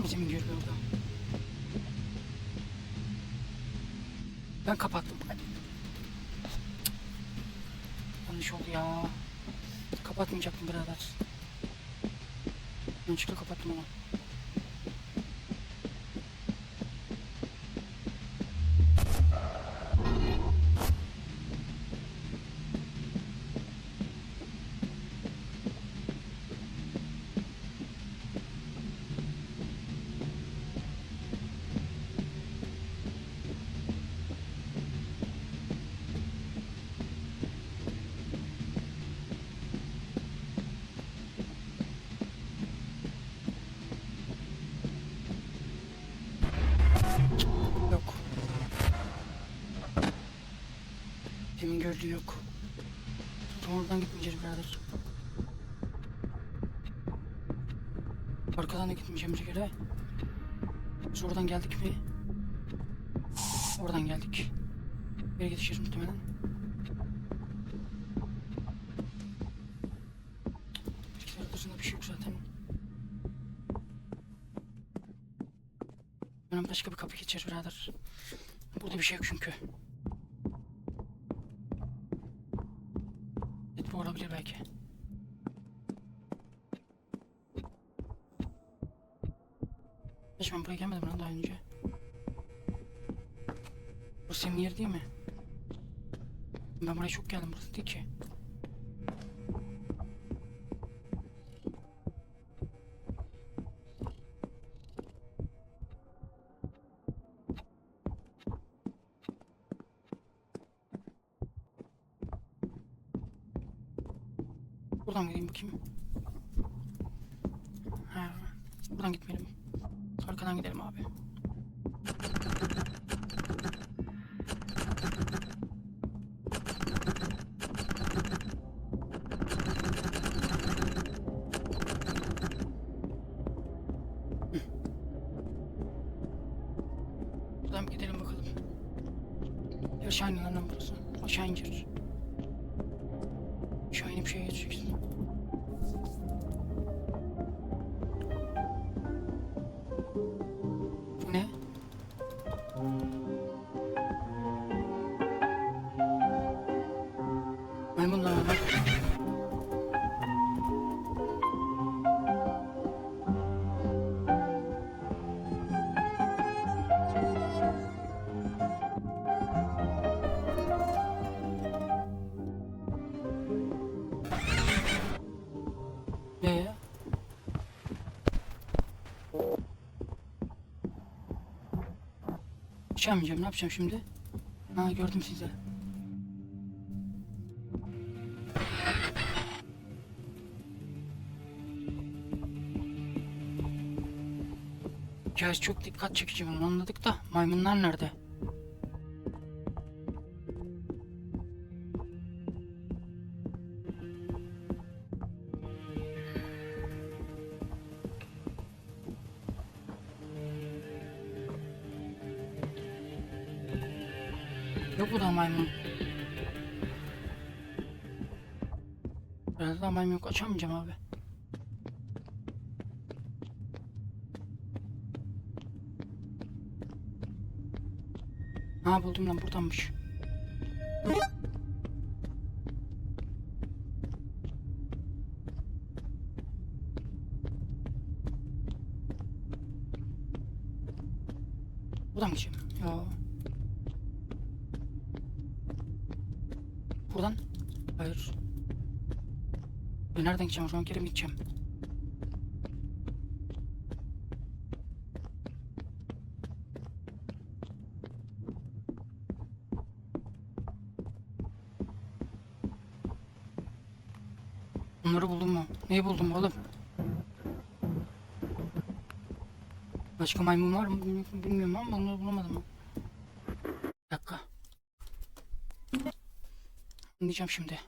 Var mı senin gördüğün orada? Ben kapattım. Hadi. Yanlış oldu ya. Kapatmayacaktım birader. Yanlışlıkla kapattım onu. Gördüğü yok. Doğrudan gitmeyeceğiz birader. Arkadan da gitmeyeceğimize göre. Biz oradan geldik mi? Oradan geldik. Geri gideceğiz muhtemelen. Bilgisayar dışında bir şey yok zaten. Benim başka bir kapı geçeceğiz birader. Burada bir şey yok çünkü. Evet bu olabilir belki. Hiç ben buraya gelmedim lan daha önce. Burası senin yer değil mi? Ben buraya çok geldim burası değil ki. Gideyim bakayım. Ha, buradan gitmeyelim. Arkadan gidelim abi. Buradan gidelim bakalım. İnin lan burası. Aşağı ineceğiz. Uçamayacağım. Ne yapacağım şimdi? Ha gördüm sizi. Hikayesi çok dikkat çekici bunu anladık da maymunlar nerede? Açamayacağım abi. Ha buldum lan buradanmış. Buradan gideceğim? Ya. Buradan? Hayır. Nereden gideceğim? O zaman geri mi gideceğim? Bunları buldum mu? Neyi buldum oğlum? Başka maymun var mı bilmiyorum ama bunları bulamadım. Bir dakika. Anlayacağım şimdi.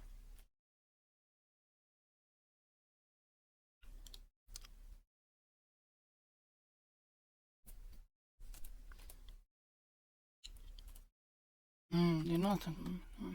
Tamam diyor. Ne oldu? Tamam.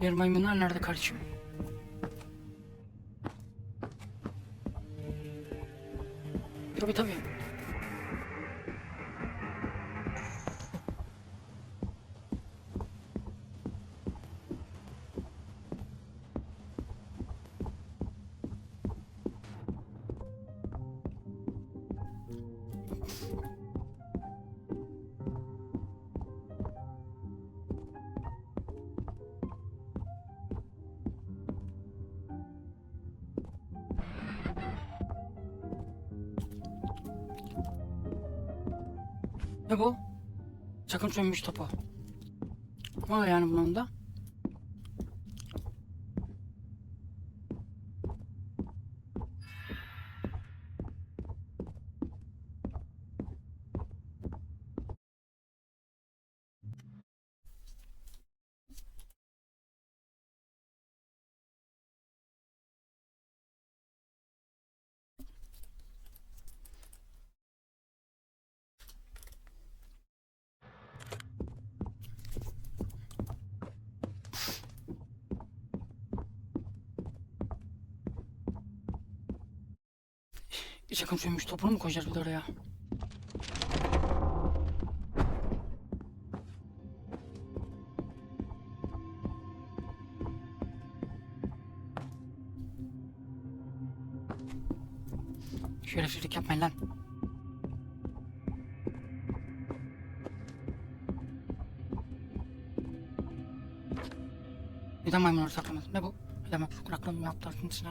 Diğer maymunlar nerede kardeşim? Tabii tabii. Ne bu? Sakın sönmüş topu. Oluyor yani bunun da? Bir sakın sönmüş topunu mu koyacağız bir de oraya? Şerefsizlik yapmayın lan. Neden maymunları saklamadın? Ne bu? Neden bak kuraklarını yaptılar? Kimsin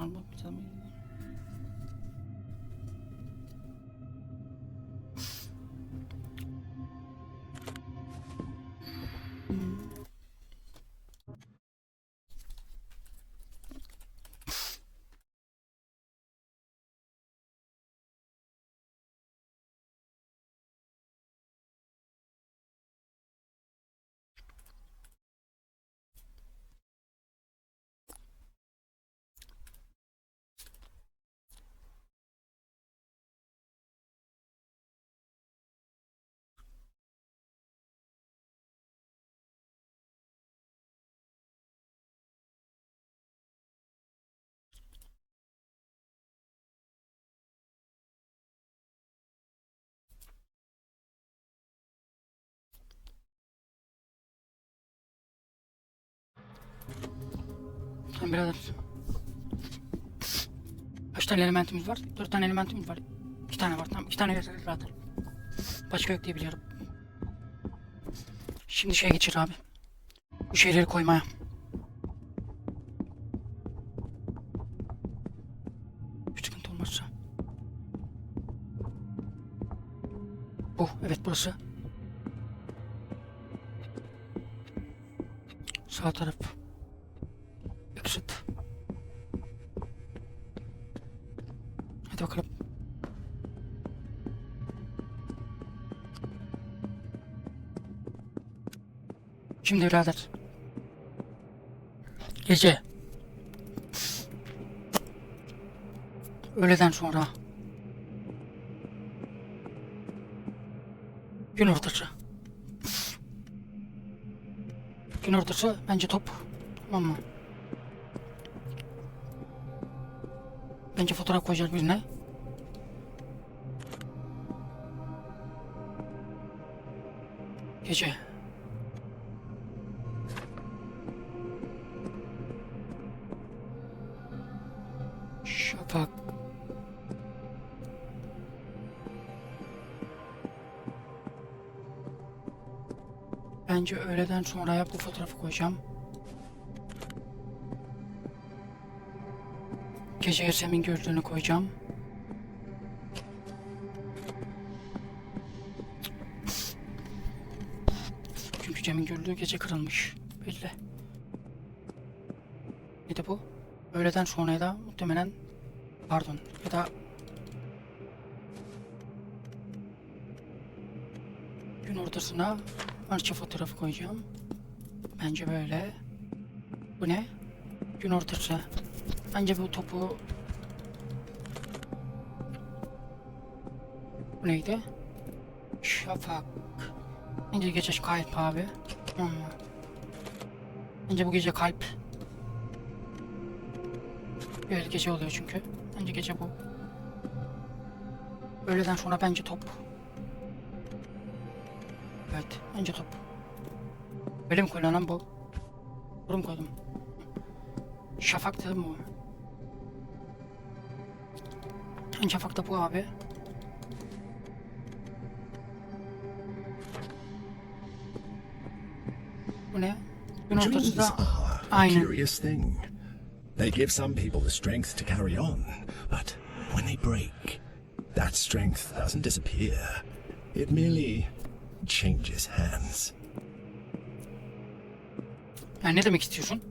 Tamam birader. Kaç tane elementimiz var? Dört tane elementimiz var. İki tane var tamam. iki tane yeter birader. Başka yok diye biliyorum. Şimdi şeye geçir abi. Bu şeyleri koymaya. Bir sıkıntı olmazsa. Bu evet burası. Sağ taraf. Şimdi birader. Gece. Öğleden sonra. Gün ortası. Gün ortası bence top. Tamam mı? Bence fotoğraf koyacağız birine. Gece. Bence öğleden sonra bu fotoğrafı koyacağım. Gece Ersem'in gördüğünü koyacağım. Çünkü Cem'in gördüğü gece kırılmış. Belli. Bir de bu. Öğleden sonra da muhtemelen pardon ya da gün ortasına parça fotoğrafı koyacağım. Bence böyle. Bu ne? Gün ortası. Bence bu topu... Bu neydi? Şafak. Bence gece kalp abi. Hmm. Bence bu gece kalp. Evet gece oluyor çünkü. Bence gece bu. Öğleden sonra bence top. Bence top. Öyle mi koyulan lan bu? Koydum? Şafak dedim bu. En şafak da bu abi. Bu ne? Gün ortasında Aynen. curious thing. They give some people the strength to carry on, but when they break, that strength doesn't disappear. It merely changes hands. Yani ne demek istiyorsun?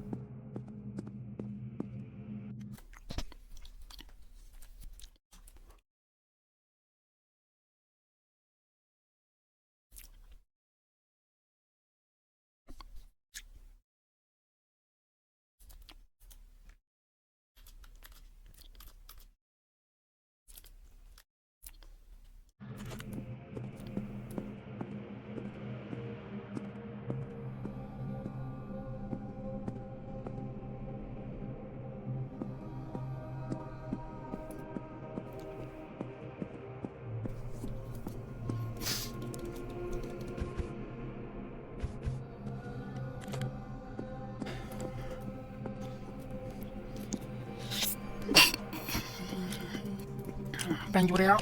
Bence buraya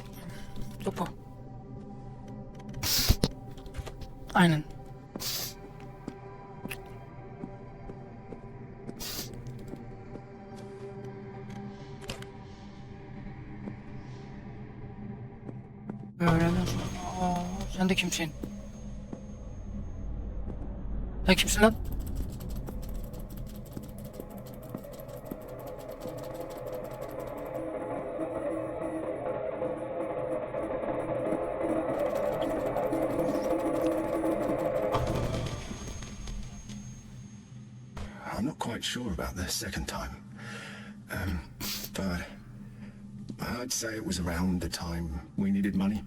topu. Aynen. Sonra. Aa, sen de kimsin? Sen kimsin lan? About the second time. Um, but I'd say it was around the time we needed money,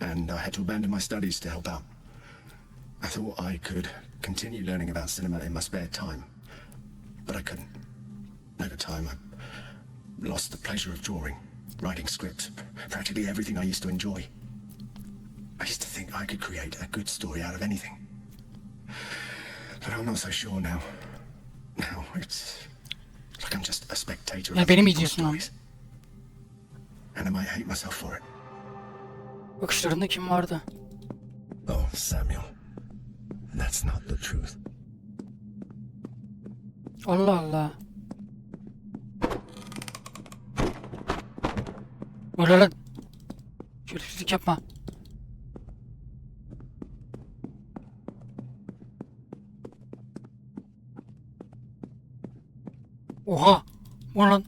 and I had to abandon my studies to help out. I thought I could continue learning about cinema in my spare time, but I couldn't. Over time, I lost the pleasure of drawing, writing scripts, practically everything I used to enjoy. I used to think I could create a good story out of anything. But I'm not so sure now. Like I'm just a spectator Ya beni mi izliyorsun abi? And I might hate myself for it. Bakışlarında kim vardı? Oh, Samuel. That's not the truth. Allah Allah. Öyle lan. Şerefsizlik yapma. Oha. O ne lan.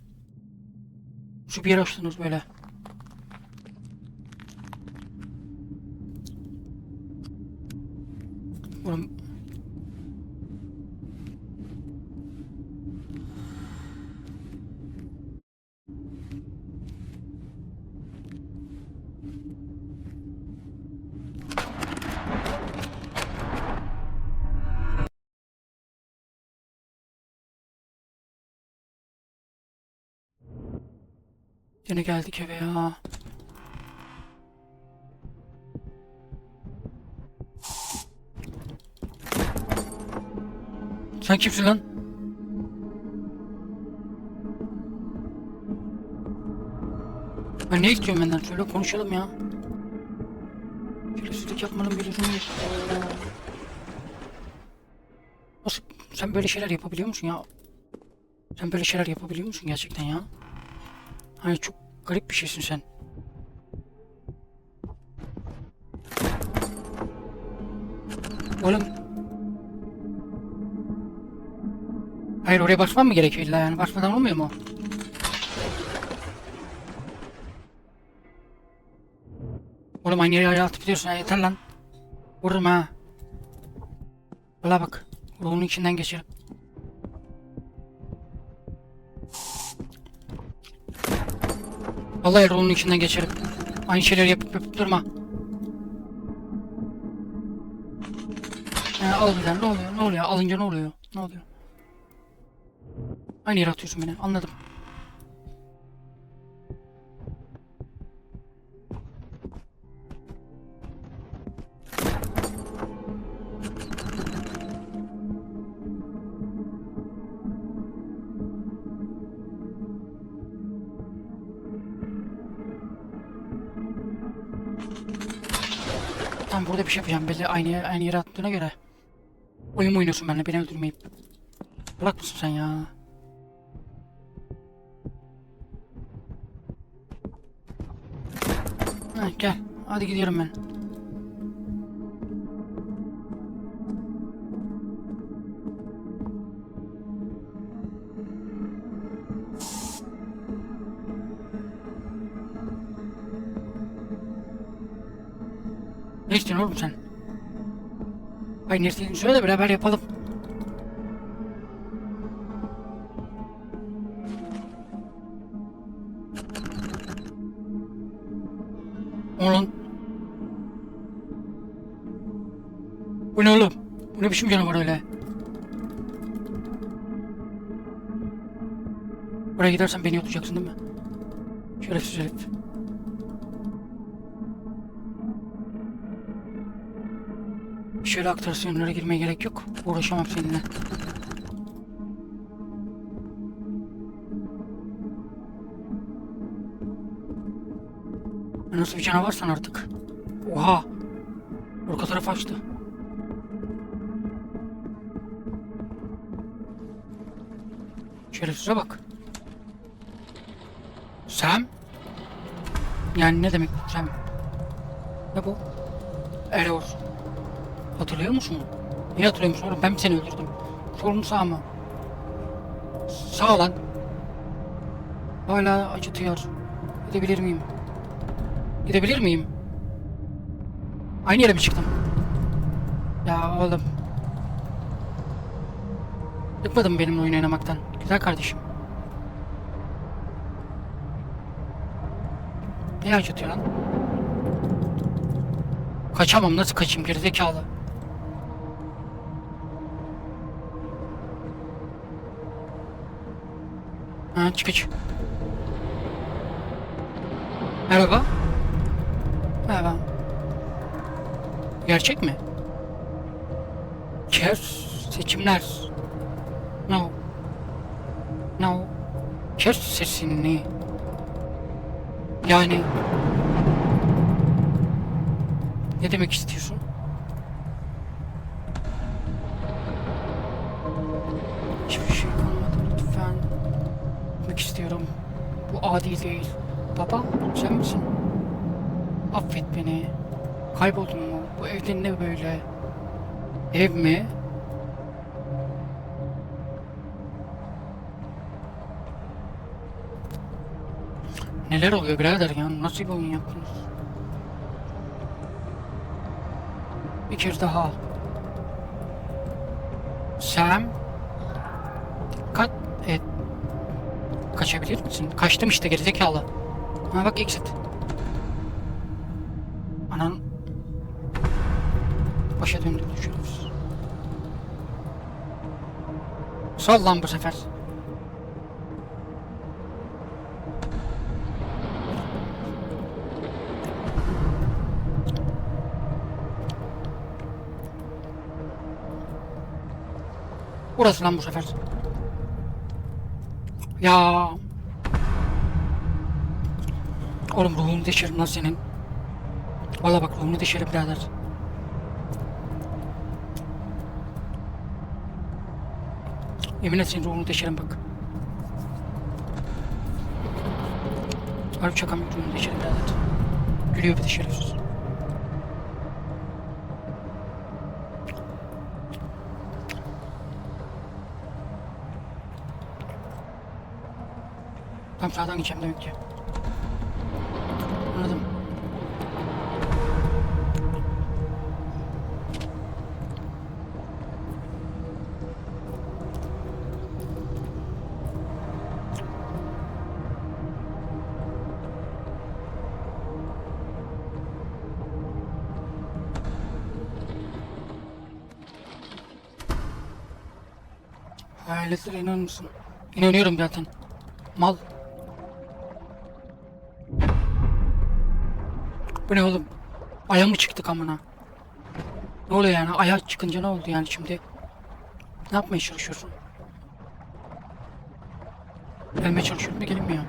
Şu bir açtınız böyle. Yine geldik eve ya. Sen kimsin lan? Ben ne istiyorum benden? Şöyle konuşalım ya. Yapmanın bir lüzumu yok. Nasıl? Sen böyle şeyler yapabiliyor musun ya? Sen böyle şeyler yapabiliyor musun gerçekten ya? Hani çok garip bir şeysin sen. Oğlum. Hayır oraya basmam mı gerekiyor illa yani? Basmadan olmuyor mu? Oğlum aynı yere atıp gidiyorsun yeter lan. Vururum ha. Valla bak. Ruhunun içinden geçerim. Vallahi ruhunun içinden geçerim. Aynı şeyleri yapıp yapıp durma. Ya al bir tane, ne oluyor? Ne oluyor? Alınca ne oluyor? Ne oluyor? Aynı yere atıyorsun beni. Anladım. Bir şey yapacağım. Belli aynı, aynı yere attığına göre. Oyun mu oynuyorsun benimle beni öldürmeyip? Bırak mısın sen ya? Ha, gel. Hadi gidiyorum ben. Ne istiyorsun oğlum sen? Ay ne istediğini söyle de beraber yapalım. Oğlum. Bu ne oğlum? Bu ne biçim canavar öyle? Buraya gidersen beni yutacaksın değil mi? Şerefsiz herif. Şöyle atraksiyonlara girmeye gerek yok. Uğraşamam seninle. Nasıl bir canavarsan artık. Oha. Arka taraf açtı. Şerefsize bak. Sam? Yani ne demek Sam? Ne bu? Error. Hatırlıyor musun? Niye hatırlıyor musun oğlum? Ben mi seni öldürdüm? Solun sağ mı? Sağ lan. Hala acıtıyor. Gidebilir miyim? Gidebilir miyim? Aynı yere mi çıktım? Ya oğlum. Bıkmadın mı benimle oyun oynamaktan? Güzel kardeşim. Ne acıtıyor lan? Kaçamam nasıl kaçayım gerizekalı? Ha çıkış. Merhaba. Merhaba. Gerçek mi? Kes seçimler. No. No. Kes sesini. Yani ne demek istiyorsun? Bu adil değil. Baba sen misin? Affet beni. Kayboldum mu? Bu evde ne böyle? Ev mi? Neler oluyor birader ya? Nasıl bir oyun yaptınız? Bir kez daha. Sam. Dikkat et. Kaçabilir misin? Kaçtım işte gerizekalı. Ha bak exit. Anan. Başa döndü düşüyoruz. Sol lan bu sefer. Burası lan bu sefer. Ya. Oğlum ruhunu deşerim lan senin. Valla bak ruhunu deşerim birader. Yemin et senin ruhunu deşerim bak. Harbi şakam yok ruhunu deşerim birader. Gülüyor bir de. Tam sağdan geçeceğim demek ki. Anladım. Hayaletlere inanır mısın? İnanıyorum zaten. Mal. Bu ne oğlum? Aya mı çıktık amına? Ne oluyor yani? Aya çıkınca ne oldu yani şimdi? Ne yapmaya çalışıyorsun? Gelmeye çalışıyorum da gelmiyor.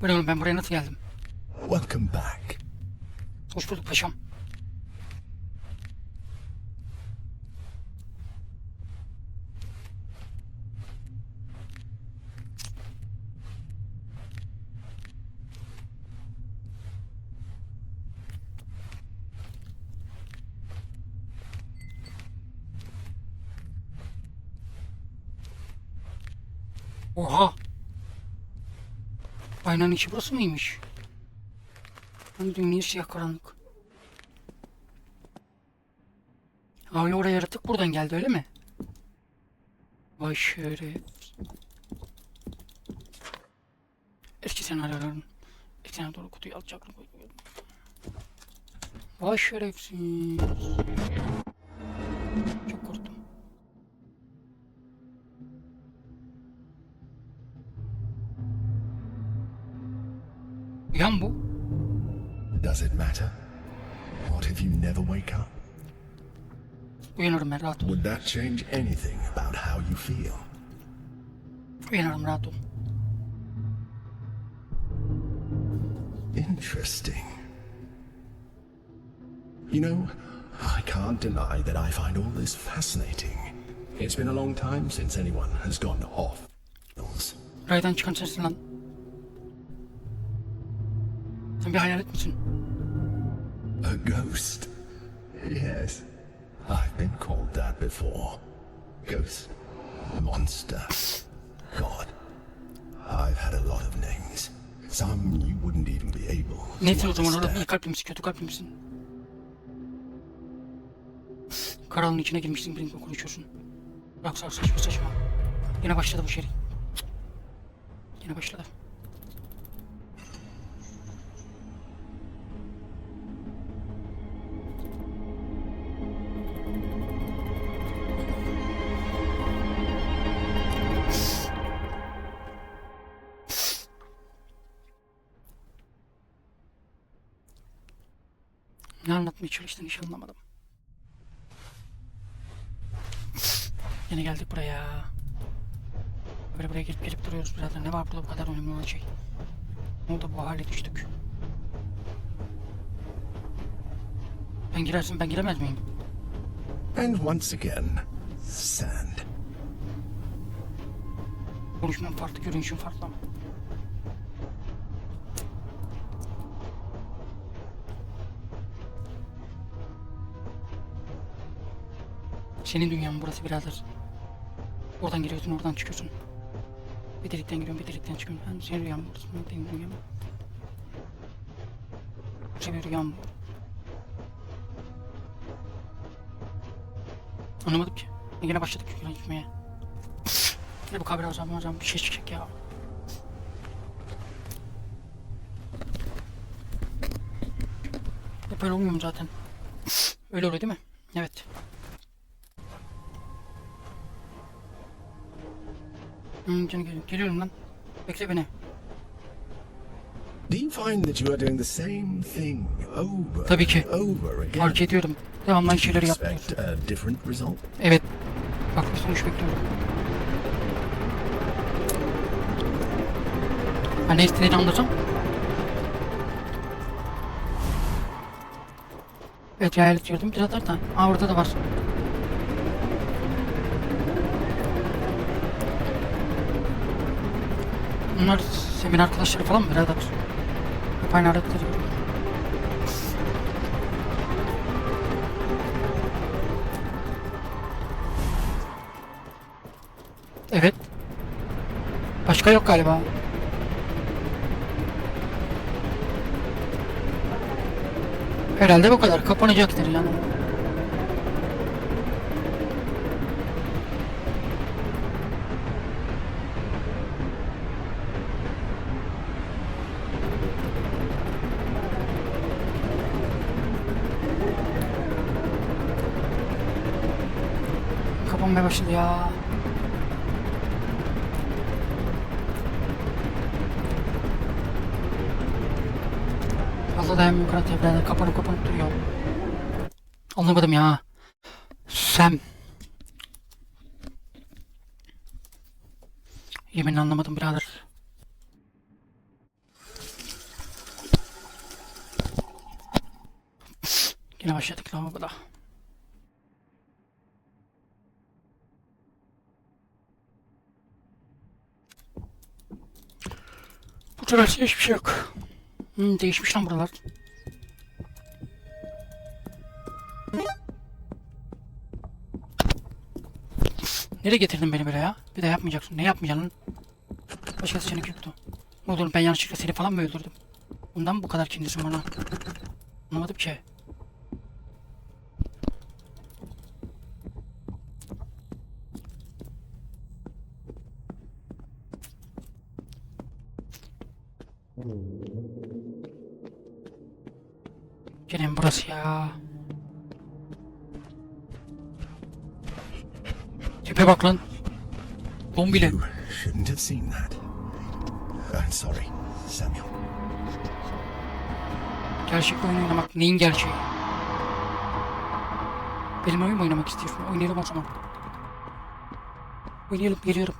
Bu ne oğlum ben buraya nasıl geldim? Welcome back. Hoş bulduk paşam. Oha! Aynanın içi burası mıymış? Dünya siyah karanlık. Abi oraya yaratık buradan geldi öyle mi? Vay şeref. Eski senaryoların ekrana doğru kutuyu koyuyorum. Vay şerefsiz. Çok korktum. Ben rahat ol. Would that change anything about how you feel? Uyanırım rahat ol. Interesting. You know, I can't deny that I find all this fascinating. It's been a long time since anyone has gone off. Raydan çıkan sensin lan. Sen bir hayalet misin? A ghost? Yes. I've been called that before. Ghost. Monster. God. I've had a lot of names. Some you wouldn't even be able to Nesin o zaman oğlum? İyi kalpli misin, kötü kalpli misin? Karanlığın içine girmişsin, benimle konuşuyorsun. Sağ saçma saçma. Yine başladı bu şey. Yine başladı. Ne anlatmaya çalıştığını hiç anlamadım. Yine geldik buraya. Böyle buraya gelip gelip duruyoruz birader. Ne var burada bu kadar önemli olan şey? Ne oldu bu hale düştük? Ben girersin ben giremez miyim? And once again, sand. Konuşmam farklı, görünüşüm farklı Senin dünyan burası birader. Oradan giriyorsun, oradan çıkıyorsun. Bir delikten giriyorsun, bir delikten çıkıyorsun. Ben senin rüyan burası, benim rüyam. Senin rüyam bu. Anlamadım ki. Yine başladık yine gitmeye. Ne bu kabir hocam hocam bir şey çıkacak ya. Hep öyle olmuyor mu zaten? Öyle oluyor değil mi? Hmm, canım geliyorum. Lan. Bekle beni. Do you find that you are doing the same thing over Tabii ki. and over again? Fark ediyorum. Devamlı aynı şeyleri Expect yapıyorsun. a different result? Evet. Farklı bir sonuç bekliyorum. Ben ne istediğini anlasam. Evet ya hayalet gördüm birader da. Aa orada da var. Bunlar senin arkadaşları falan mı birader? Hep aynı. Evet. Başka yok galiba. Herhalde bu kadar. Kapanacaktır yani. Kapanmaya başladı ya. Fazla dayanmıyorum kanat evlerine. Kapanıp kapanıp duruyor. Anlamadım ya. Sen. Yemin anlamadım birader. Yine başladık lavaboda. Bu traverste hiçbir şey yok. Hmm, değişmiş lan buralar. Nereye getirdin beni böyle ya? Bir de yapmayacaksın. Ne yapmayacaksın? Başkası seni tuttu. Ne olur ben yanlışlıkla seni falan mı öldürdüm? Bundan bu kadar kinlisin bana? Anlamadım ki. Gene mi burası ya? Tipe bak lan. Bombile. You shouldn't have seen that. I'm sorry, Samuel. Gerçek oyun oynamak neyin gerçeği? Benim oyun mu oynamak istiyorsun? Oynayalım o zaman. Oynayalım, geliyorum.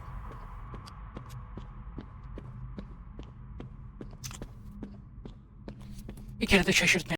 Bir kere de şaşırt beni.